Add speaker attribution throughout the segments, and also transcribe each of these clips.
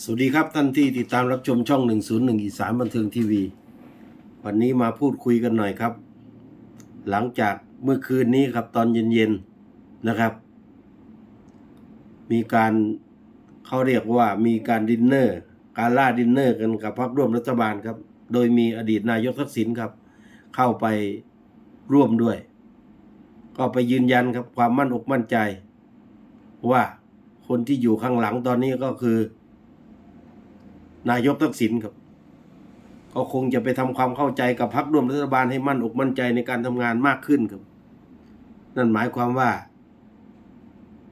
Speaker 1: สวัสดีครับท่านที่ติดตามรับชมช่อง 101 อีสานบันเทิงทีวี วันนี้มาพูดคุยกันหน่อยครับ หลังจากเมื่อคืนนี้ครับตอนเย็นๆนะครับ มีการเขาเรียกว่ามีการดินเนอร์การล่าดินเนอร์กันกับพรรคร่วมรัฐบาลครับ โดยมีอดีตนายกทักษิณครับ เข้าไปร่วมด้วย ก็ไปยืนยันครับความมั่นอกมั่นใจ ว่าคนที่อยู่ข้างหลังตอนนี้ก็คือ นายกทักษิณครับ ก็คงจะไปทำความเข้าใจกับพรรคร่วมรัฐบาลให้มั่นอกมั่นใจในการทำงานมากขึ้นครับ นั่นหมายความว่า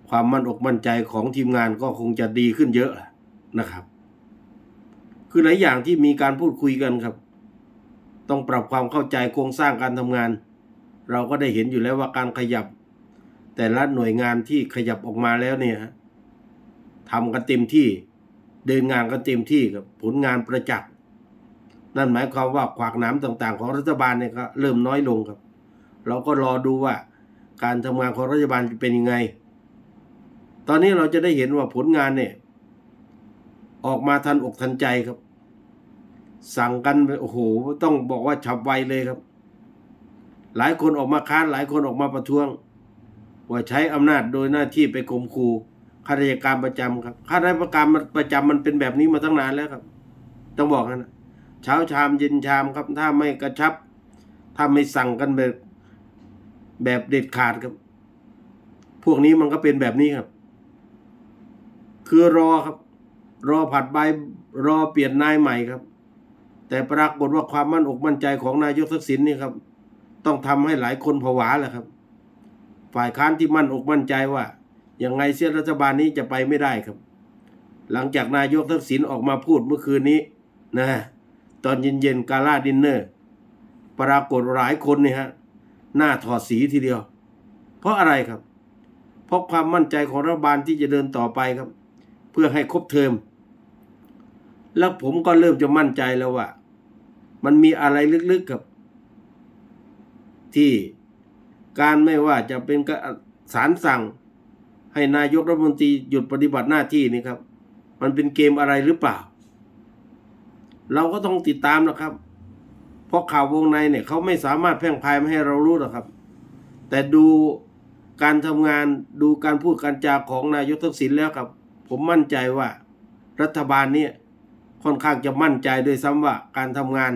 Speaker 1: ความมั่นอกมั่นใจของทีมงานก็คงจะดีขึ้นเยอะนะครับ คือหลายอย่างที่มีการพูดคุยกันครับ ต้องปรับความเข้าใจโครงสร้างการทำงาน เราก็ได้เห็นอยู่แล้วว่าการขยับ แต่ละหน่วยงานที่ขยับออกมาแล้วเนี่ยทำกันเต็มที่ เดินงานกันเต็มที่กับผลงานประจักษ์นั่นหมายความว่าขวากน้ำต่างๆ ของรัฐบาลเนี่ยก็เริ่มน้อยลงครับ เราก็รอดูว่าการทำงานของรัฐบาลจะเป็นยังไง ตอนนี้เราจะได้เห็นว่าผลงานเนี่ย ออกมาทันอกทันใจครับ สั่งกันไปโอ้โหต้องบอกว่าฉับไวเลยครับ หลายคนออกมาค้านหลายคนออกมาประท้วง ว่าใช้อำนาจโดยหน้าที่ไปข่มขู่ ข้าราชการประจำครับข้าราชการประจำมันเป็นแบบนี้มาตั้งนานแล้วครับ ต้องบอกนะเช้าชามเย็นชามครับ ถ้าไม่กระชับ ถ้าไม่สั่งกันแบบแบบเด็ดขาดครับ พวกนี้มันก็เป็นแบบนี้ครับ คือรอครับ รอผัดใบรอเปลี่ยนนายใหม่ครับ แต่ปรากฏว่าความมั่นอกมั่นใจของนายกทักษิณนี่ครับ ต้องทำให้หลายคนผวาแหละครับ ฝ่ายค้านที่มั่นอกมั่นใจว่า ยังไงเสียรัฐบาลนี้จะไปไม่ได้ครับ หลังจากนายกทักษิณออกมาพูดเมื่อคืนนี้นะตอนเย็นๆกาล่าดินเนอร์ ปรากฏหลายคนเนี่ยฮะหน้าถอดสีทีเดียว เพราะอะไรครับ เพราะความมั่นใจของรัฐบาลที่จะเดินต่อไปครับ เพื่อให้ครบเทอม แล้วผมก็เริ่มจะมั่นใจแล้วว่า มันมีอะไรลึกๆครับที่การไม่ว่าจะเป็นกสารสั่ง ให้นายกรัฐมนตรีหยุดปฏิบัติหน้าที่นี่ครับ มันเป็นเกมอะไรหรือเปล่า เราก็ต้องติดตามนะครับ เพราะข่าววงในเนี่ยเขาไม่สามารถแพร่งพายมาให้เรารู้หรอกครับ แต่ดูการทำงานดูการพูดการจาของนายกทักษิณแล้วครับ ผมมั่นใจว่า รัฐบาลเนี่ยค่อนข้างจะมั่นใจด้วยซ้ำว่าการทำงาน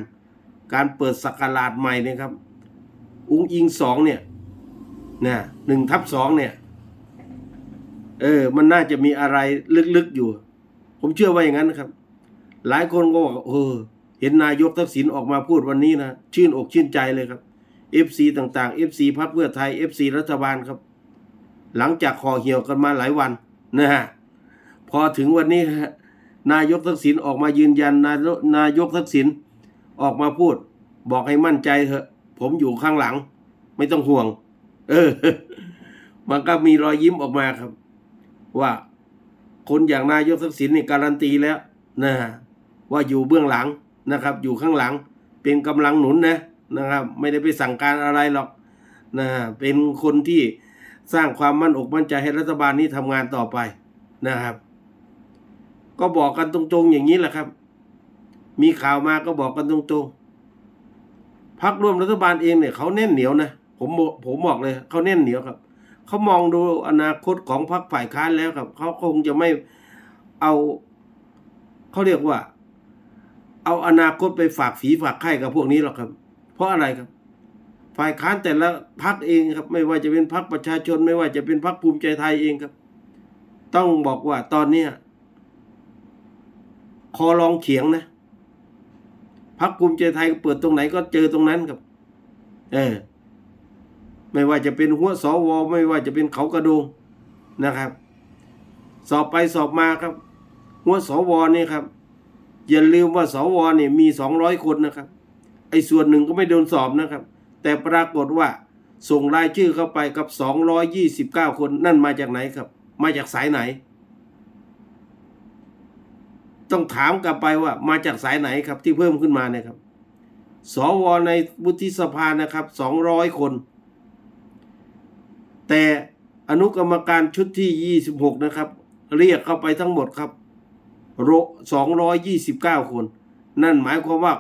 Speaker 1: การเปิดสักราชใหม่เนี่ยครับ อุ้งอิงสองเนี่ยนะหนึ่งทับสองเนี่ย เออ มันน่าจะมีอะไรลึกๆอยู่ ผมเชื่อว่าอย่างนั้นนะครับ หลายคนก็บอกเออ เห็นนายกทักษิณออกมาพูดวันนี้นะชื่นอกชื่นใจเลยครับ FC ต่างๆ FC พรรคเพื่อไทย FC รัฐบาลครับ หลังจากคอเหี่ยวกันมาหลายวันนะฮะพอถึงวันนี้ฮะนายกทักษิณออกมายืนยันนายกนายกทักษิณออกมาพูด บอกให้มั่นใจเถอะ ผมอยู่ข้างหลัง ไม่ต้องห่วง เออ มันก็มีรอยยิ้มออกมาครับ ว่าคนอย่างนายกทักษิณนี่การันตีแล้วนะว่าอยู่เบื้องหลังนะครับ อยู่ข้างหลังเป็นกำลังหนุนนะนะครับ ไม่ได้ไปสั่งการอะไรหรอกนะเป็นคนที่สร้างความมั่นอกมั่นใจให้รัฐบาลนี้ทำงานต่อไปนะครับ ก็บอกกันตรงๆอย่างนี้แหละครับ มีข่าวมาก็บอกกันตรงๆพักร่วมรัฐบาลเองเนี่ยเขาแน่นเหนียวนะผมผมบอกเลยเขาแน่นเหนียวครับ เขามองดูอนาคตของพรรคฝ่ายค้านแล้วครับเขาคงจะไม่เอาเขาเรียกว่า เอาอนาคตไปฝากฝีฝากไข่กับพวกนี้หรอกครับ เพราะอะไรครับ ฝ่ายค้านแต่ละพรรคเองครับ ไม่ว่าจะเป็นพรรคประชาชน ไม่ว่าจะเป็นพรรคภูมิใจไทยเองครับ ต้องบอกว่าตอนเนี้ยคอลองเขียงนะพรรคภูมิใจไทยเปิดตรงไหนก็เจอตรงนั้นครับ เออ ไม่ว่าจะเป็นหัวสวไม่ว่าจะเป็นเขากระโดงนะครับ สอบไปสอบมาครับ หัวสวนี่ครับ อย่าลืมว่าสวเนี่ยมีสองร้อยคนนะครับ ไอ้ส่วนหนึ่งก็ไม่โดนสอบนะครับ แต่ปรากฏว่าส่งรายชื่อเข้าไปกับสองร้อยยี่สิบเก้าคนนั่นมาจากไหนครับ มาจากสายไหน ต้องถามกลับไปว่ามาจากสายไหนครับที่เพิ่มขึ้นมาเนี่ยครับ สวในวุฒิสภานะครับสองร้อยคน แต่อนุกรรมการชุดที่ 26 นะครับ เรียกเข้าไปทั้งหมดครับโรสองร้อยยี่สิบเก้าคน นั่นหมายความว่า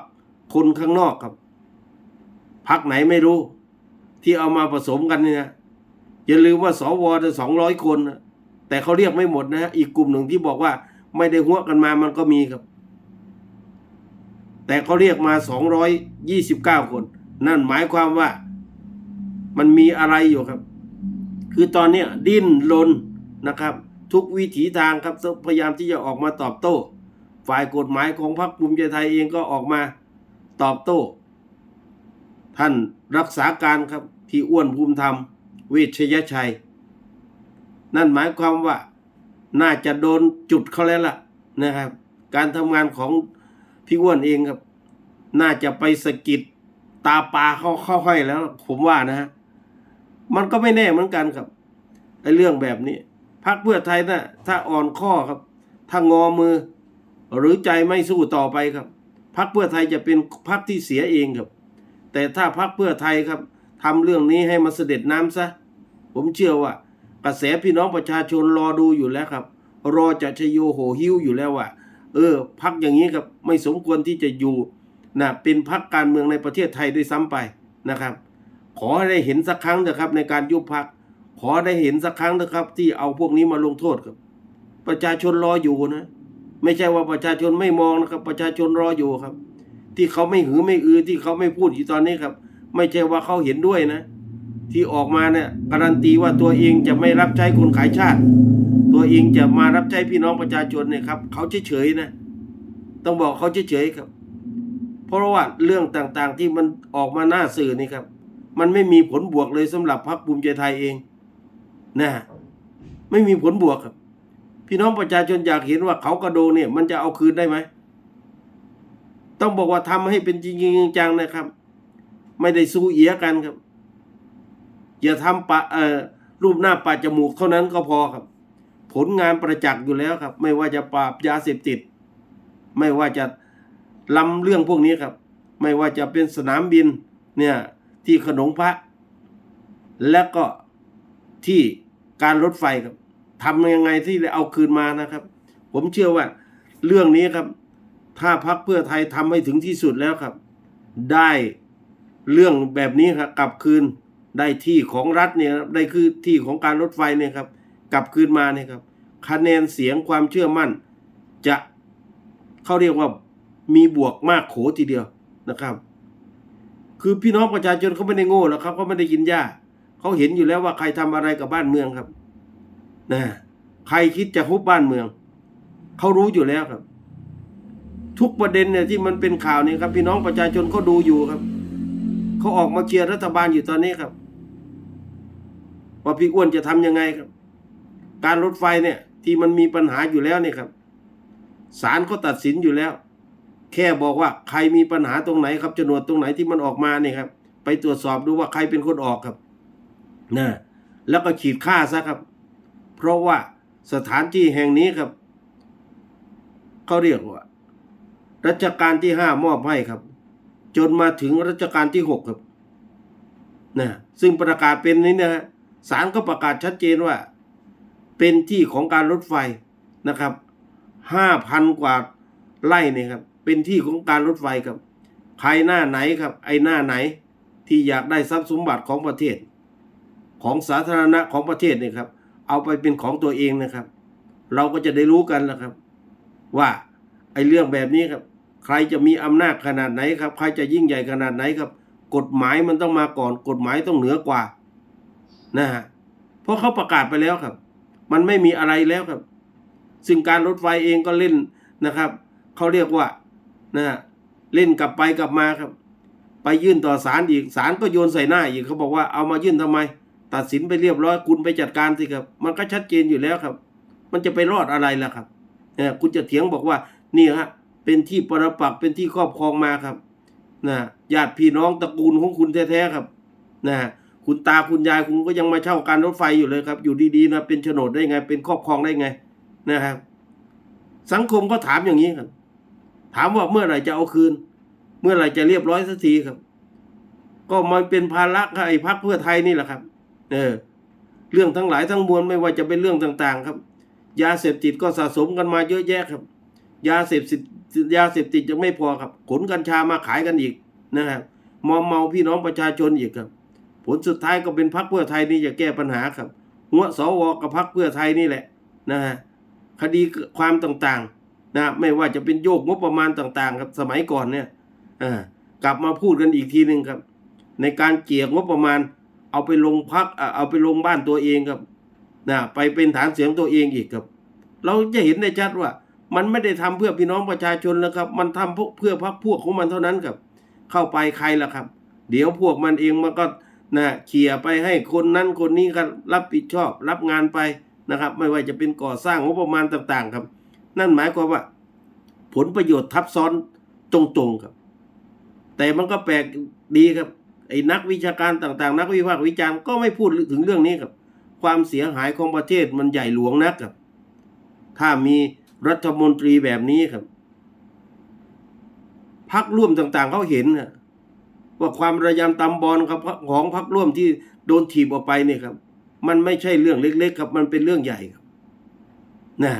Speaker 1: คนข้างนอกครับพักไหนไม่รู้ ที่เอามาผสมกันเนี่ย อย่าลืมว่าสวจะสองร้อยคน แต่เขาเรียกไม่หมดนะฮะอีกกลุ่มหนึ่งที่บอกว่าไม่ได้หัวกันมามันก็มีครับ แต่เขาเรียกมาสองร้อยยี่สิบเก้าคน นั่นหมายความว่ามันมีอะไรอยู่ครับ คือตอนนี้ดิ้นรนนะครับ ทุกวิถีทางครับพยายามที่จะออกมาตอบโต้ ฝ่ายกฎหมายของพรรคภูมิใจไทยเองก็ออกมาตอบโต้ ท่านรักษาการครับที่อ้วนภูมิธรรมเวชยชัย นั่นหมายความว่าน่าจะโดนจุดเขาแล้วล่ะนะครับ การทำงานของพี่อ้วนเองครับ น่าจะไปสะกิดตาปลาเข้าเข้าห้อยแล้ว ผมว่านะฮะ มันก็ไม่แน่เหมือนกันครับไอ้เรื่องแบบนี้พรรคเพื่อไทยนะถ้าอ่อนข้อครับ ถ้างอมือ หรือใจไม่สู้ต่อไปครับพรรคเพื่อไทยจะเป็นพรรคที่เสียเองครับ แต่ถ้าพรรคเพื่อไทยครับทำเรื่องนี้ให้มันเสด็จน้ำซะ ผมเชื่อว่า กระแสพี่น้องประชาชนรอดูอยู่แล้วครับ รอจะชโยโหหิวอยู่แล้วว่า เออพักอย่างนี้ครับไม่สมควรที่จะอยู่นะเป็นพักการเมืองในประเทศไทยด้วยซ้ำไปนะครับ ขอให้ได้เห็นสักครั้งนะครับ ในการยุบพัก ขอได้เห็นสักครั้งนะครับ ที่เอาพวกนี้มาลงโทษครับ ประชาชนรออยู่นะ ไม่ใช่ว่าประชาชนไม่มองนะครับ ประชาชนรออยู่ครับ ที่เขาไม่หือไม่อือที่เขาไม่พูดอยู่ตอนนี้ครับ ไม่ใช่ว่าเขาเห็นด้วยนะ ที่ออกมาเนี่ยการันตีว่าตัวเองจะไม่รับใช้คนขายชาติ ตัวเองจะมารับใช้พี่น้องประชาชนเนี่ยครับเขาเฉยๆนะ ต้องบอกเขาเฉยๆครับ เพราะว่าเรื่องต่างๆที่มันออกมาหน้าสื่อนี่ครับ มันไม่มีผลบวกเลยสำหรับพรรคภูมิใจไทยเองนะไม่มีผลบวกครับ พี่น้องประชาชนอยากเห็นว่าเขากระโดงเนี่ย มันจะเอาคืนได้ไหมต้องบอกว่าทำให้เป็นจริงๆจังนะครับ ไม่ได้สู้เอียกันครับ อย่าทำปะเอ่อรูปหน้าปะจมูกเท่านั้นก็พอครับ ผลงานประจักษ์อยู่แล้วครับ ไม่ว่าจะปราบยาเสพติด ไม่ว่าจะลำเรื่องพวกนี้ครับ ไม่ว่าจะเป็นสนามบินเนี่ย ที่ขนงพระ และก็ที่การรถไฟครับทำยังไงที่จะเอาคืนมานะครับ ผมเชื่อว่าเรื่องนี้ครับ ถ้าพักเพื่อไทยทำให้ถึงที่สุดแล้วครับ ได้เรื่องแบบนี้ครับกลับคืนได้ที่ของรัฐเนี่ยครับได้คือที่ของการรถไฟเนี่ยครับ กลับคืนมาเนี่ยครับ คะแนนเสียงความเชื่อมั่น จะเขาเรียกว่ามีบวกมากโขทีเดียวนะครับ คือพี่น้องประชาชนเขาไม่ได้โง่หรอกครับเขาไม่ได้กินหญ้าเขาเห็นอยู่แล้วว่าใครทำอะไรกับบ้านเมืองครับนะใครคิดจะฮุบบ้านเมืองเขารู้อยู่แล้วครับ ทุกประเด็นเนี่ยที่มันเป็นข่าวเนี่ยครับ พี่น้องประชาชนเขาดูอยู่ครับเขาออกมาเชียร์รัฐบาลอยู่ตอนนี้ครับว่าพี่อ้วนจะทำยังไงครับ การรถไฟเนี่ย ที่มันมีปัญหาอยู่แล้วเนี่ยครับศาลเขาตัดสินอยู่แล้ว แค่บอกว่าใครมีปัญหาตรงไหนครับโฉนดตรงไหนที่มันออกมาเนี่ยครับ ไปตรวจสอบดูว่าใครเป็นคนออกครับนะแล้วก็ขีดค่าซะครับ เพราะว่าสถานที่แห่งนี้ครับเขาเรียกว่ารัชกาลที่ห้ามอบให้ครับ จนมาถึงรัชกาลที่หกครับนะซึ่งประกาศเป็นนี้นะฮะศาลก็ประกาศชัดเจนว่า เป็นที่ของการรถไฟนะครับห้าพันกว่าไร่เนี่ยครับ เป็นที่ของการรถไฟครับใครหน้าไหนครับ ไอหน้าไหนที่อยากได้ทรัพย์สมบัติของประเทศ ของสาธารณะของประเทศเนี่ยครับ เอาไปเป็นของตัวเองนะครับ เราก็จะได้รู้กันแล้วครับ ว่าไอเรื่องแบบนี้ครับ ใครจะมีอำนาจขนาดไหนครับ ใครจะยิ่งใหญ่ขนาดไหนครับ กฎหมายมันต้องมาก่อน กฎหมายต้องเหนือกว่านะฮะเพราะเขาประกาศไปแล้วครับ มันไม่มีอะไรแล้วครับ ซึ่งการรถไฟเองก็เล่นนะครับ เขาเรียกว่า นะฮะเล่นกลับไปกลับมาครับ ไปยื่นต่อศาลอีกศาลก็โยนใส่หน้าอีกเขาบอกว่าเอามายื่นทำไม ตัดสินไปเรียบร้อยคุณไปจัดการสิครับ มันก็ชัดเจนอยู่แล้วครับ มันจะไปรอดอะไรล่ะครับเนี่ยคุณจะเถียงบอกว่านี่ฮะเป็นที่ปรปักเป็นที่ครอบครองมาครับนะญาติพี่น้องตระกูลของคุณแท้ๆครับนะคุณตาคุณยายคุณก็ยังมาเช่าการรถไฟอยู่เลยครับ อยู่ดีๆนะเป็นโฉนดได้ไง เป็นครอบครองได้ไงนะครับสังคมก็ถามอย่างนี้ครับ ถามว่าเมื่อไหร่จะเอาคืน เมื่อไหร่จะเรียบร้อยสักทีครับ ก็มันเป็นภาระไอ้พักเพื่อไทยนี่แหละครับ เออ เรื่องทั้งหลายทั้งมวลไม่ว่าจะเป็นเรื่องต่างๆ ครับ ยาเสพติดก็สะสมกันมาเยอะแยะครับ ยาเสพติดยาเสพติดยังไม่พอครับ ขนกัญชามาขายกันอีกนะครับมอมเมาพี่น้องประชาชนอีกครับ ผลสุดท้ายก็เป็นพรรคเพื่อไทยนี่จะแก้ปัญหาครับหัวสวกับพรรคเพื่อไทยนี่แหละนะฮะคดีความต่างๆ นะไม่ว่าจะเป็นโยกงบประมาณต่างๆครับสมัยก่อนเนี่ยอ่ากลับมาพูดกันอีกทีหนึ่งครับ ในการเกี่ยงบประมาณ เอาไปลงพักอะเอาไปลงบ้านตัวเองครับนะไปเป็นฐานเสียงตัวเองอีกครับ เราจะเห็นได้ชัดว่า มันไม่ได้ทำเพื่อพี่น้องประชาชนแล้วครับ มันทำเพื่อพรรคพวกของมันเท่านั้นครับ เข้าไปใครล่ะครับ เดี๋ยวพวกมันเองมันก็นะเขี่ยไปให้คนนั้นคนนี้ก็รับผิดชอบรับงานไปนะครับ ไม่ว่าจะเป็นก่อสร้างงบประมาณต่าง ๆ ครับ นั่นหมายความว่า ผลประโยชน์ทับซ้อนตรงๆครับ แต่มันก็แปลกดีครับ ไอ้นักวิชาการต่างๆ นักวิพากษ์วิจารณ์ก็ไม่พูดถึงเรื่องนี้ครับ ความเสียหายของประเทศมันใหญ่หลวงนักครับ ถ้ามีรัฐมนตรีแบบนี้ครับพักร่วมต่างๆเขาเห็นนะว่าความระยำตำบอลครับของพักร่วมที่โดนถีบออกไปเนี่ยครับ มันไม่ใช่เรื่องเล็ก ๆ ครับ มันเป็นเรื่องใหญ่ครับนะ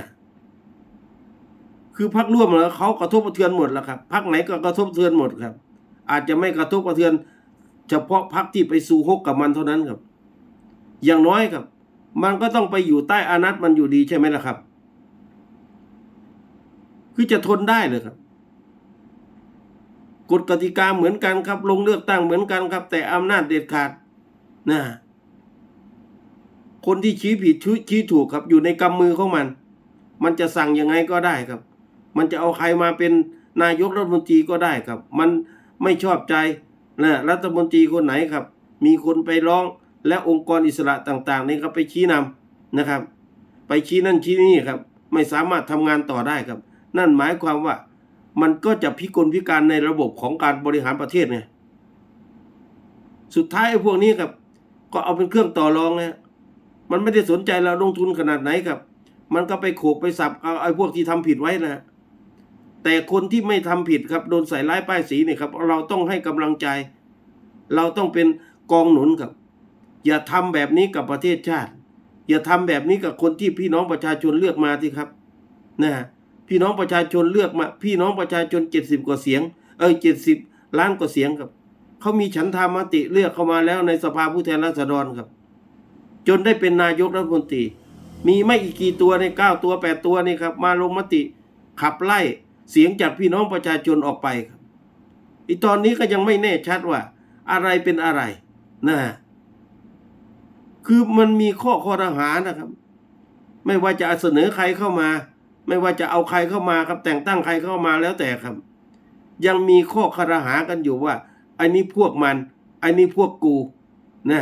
Speaker 1: คือพักร่วมแล้วเขากระทบกระเทือนหมดแล้วครับพักไหนก็กระทบกระเทือนหมดครับ อาจจะไม่กระทบกระเทือน เฉพาะพักที่ไปสู่ฮกกับมันเท่านั้นครับ อย่างน้อยครับ มันก็ต้องไปอยู่ใต้อานัตมันอยู่ดีใช่ไหมล่ะครับ คือจะทนได้เลยครับกฎกติกาเหมือนกันครับ ลงเลือกตั้งเหมือนกันครับ แต่อำนาจเด็ดขาดนะคนที่ชี้ผิดชี้ถูกครับ อยู่ในกำมือของมัน มันจะสั่งยังไงก็ได้ครับ มันจะเอาใครมาเป็นนายกรัฐมนตรีก็ได้ครับ มันไม่ชอบใจนะรัฐมนตรีคนไหนครับ มีคนไปร้องและองค์กรอิสระต่างๆนี่ครับไปชี้นำนะครับ ไปชี้นั่นชี้นี่ครับ ไม่สามารถทำงานต่อได้ครับ นั่นหมายความว่ามันก็จะพิกลพิการในระบบของการบริหารประเทศไงสุดท้ายไอ้พวกนี้ครับ ก็เอาเป็นเครื่องต่อรองไงมันไม่ได้สนใจเราลงทุนขนาดไหนครับ มันก็ไปโขกไปสับเอาไอ้พวกที่ทำผิดไว้นะ แต่คนที่ไม่ทำผิดครับโดนใส่ร้ายป้ายสีเนี่ยครับ เราต้องให้กำลังใจ เราต้องเป็นกองหนุนครับ อย่าทำแบบนี้กับประเทศชาติ อย่าทำแบบนี้กับคนที่พี่น้องประชาชนเลือกมาที่ครับนะพี่น้องประชาชนเลือกมา พี่น้องประชาชนเจ็ดสิบกว่าเสียง เออเจ็ดสิบล้านกว่าเสียงครับเขามีฉันทามติเลือกเข้ามาแล้วในสภาผู้แทนราษฎรครับ จนได้เป็นนายกรัฐมนตรี มีไม่อีกกี่ตัวในเก้าตัวแปดตัวนี่ครับ มาลงมติขับไล่ เสียงจากพี่น้องประชาชนออกไปครับอีตอนนี้ก็ยังไม่แน่ชัดว่า อะไรเป็นอะไรนะคือมันมีข้อข้อรหานะครับ ไม่ว่าจะเสนอใครเข้ามา ไม่ว่าจะเอาใครเข้ามาครับ แต่งตั้งใครเข้ามาแล้วแต่ครับ ยังมีข้อคารหากันอยู่ว่าไอ้นี้พวกมันไอ้นี้พวกกูนะ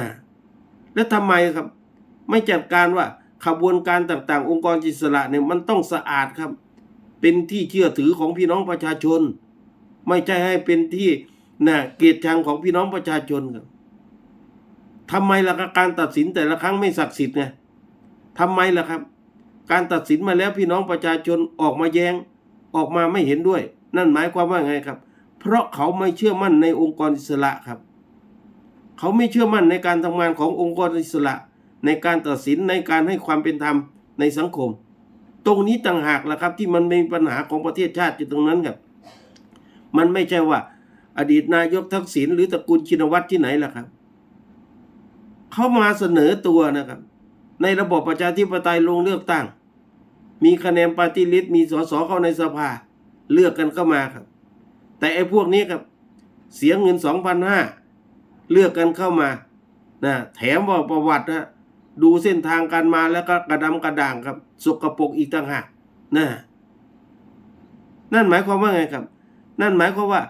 Speaker 1: แล้วทำไมครับ ไม่จัดการว่าขบวนการต่าง ๆ องค์กรอิสระเนี่ยมันต้องสะอาดครับ เป็นที่เชื่อถือของพี่น้องประชาชน ไม่ใช่ให้เป็นที่นะเกียรติชังของพี่น้องประชาชนครับทำไมล่ะการตัดสินแต่ละครั้งไม่ศักดิ์สิทธิ์ไงทำไมล่ะครับ การตัดสินมาแล้วพี่น้องประชาชนออกมาแยง้งออกมาไม่เห็นด้วย นั่นหมายความว่าไงครับ เพราะเขาไม่เชื่อมั่นในองค์กรอิสระครับ เขาไม่เชื่อมั่นในการทำงานขององค์กรอิสระ ในการตัดสินในการให้ความเป็นธรรมในสังคม ตรงนี้ต่างหากละครับ ที่มันมีปัญหาของประเทศชาติอยู่ตรงนั้นครับ มันไม่ใช่ว่า อดีตนายกทักษิณหรือตระกูลชินวัตรที่ไหนล่ะครับเขามาเสนอตัวนะครับ ในระบบประชาธิปไตยลงเลือกตั้ง มีคะแนนปฏิริษมีสสเข้าในสภา เลือกกันเข้ามาครับ แต่ไอ้พวกนี้ครับ เสียเงินสองพันห้าเลือกกันเข้ามานะแถมว่าประวัตินะ ดูเส้นทางการมาแล้วก็กระดำกระด่างครับ สกปรกอีกต่างหากนะนั่นหมายความว่าไงครับ นั่นหมายความว่า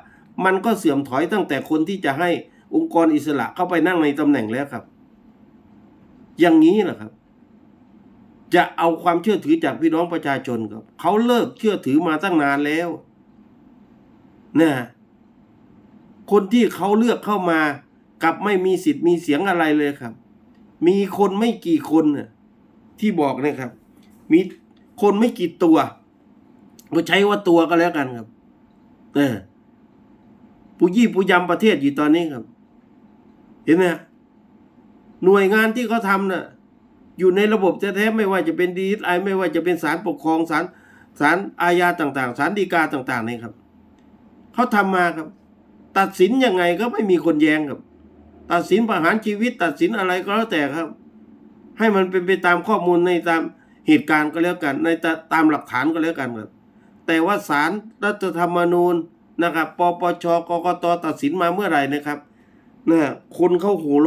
Speaker 1: มันก็เสื่อมถอยตั้งแต่คนที่จะให้องค์กรอิสระเข้าไปนั่งในตำแหน่งแล้วครับ อย่างนี้แหละครับ จะเอาความเชื่อถือจากพี่น้องประชาชนครับเขาเลิกเชื่อถือมาตั้งนานแล้วนะคนที่เขาเลือกเข้ามากลับไม่มีสิทธิ์มีเสียงอะไรเลยครับ มีคนไม่กี่คนน่ะที่บอกเนะครับ มีคนไม่กี่ตัว ก็ใช้ว่าตัวก็แล้วกันครับ เออผู้ยี่ผู้ยำประเทศอยู่ตอนนี้ครับ เห็นไหมหน่วยงานที่เขาทำน่ะ อยู่ในระบบแท้ๆไม่ว่าจะเป็นดีไอไม่ว่าจะเป็นศาลปกครองศาลศาลอาญาต่าง ๆศาลฎีกาต่าง ๆ นี่ครับเขาทำมาครับ ตัดสินยังไงก็ไม่มีคนแย้งครับ ตัดสินประหารชีวิตตัดสินอะไรก็แล้วแต่ครับ ให้มันเป็นไปตามข้อมูลในตามเหตุการณ์ก็แล้วกัน ในตามหลักฐานก็แล้วกันครับแต่ว่าศาลรัฐธรรมนูญนะครับปปชกกตตัดสินมาเมื่อไหร่นะครับนะคนเขาหูร้อน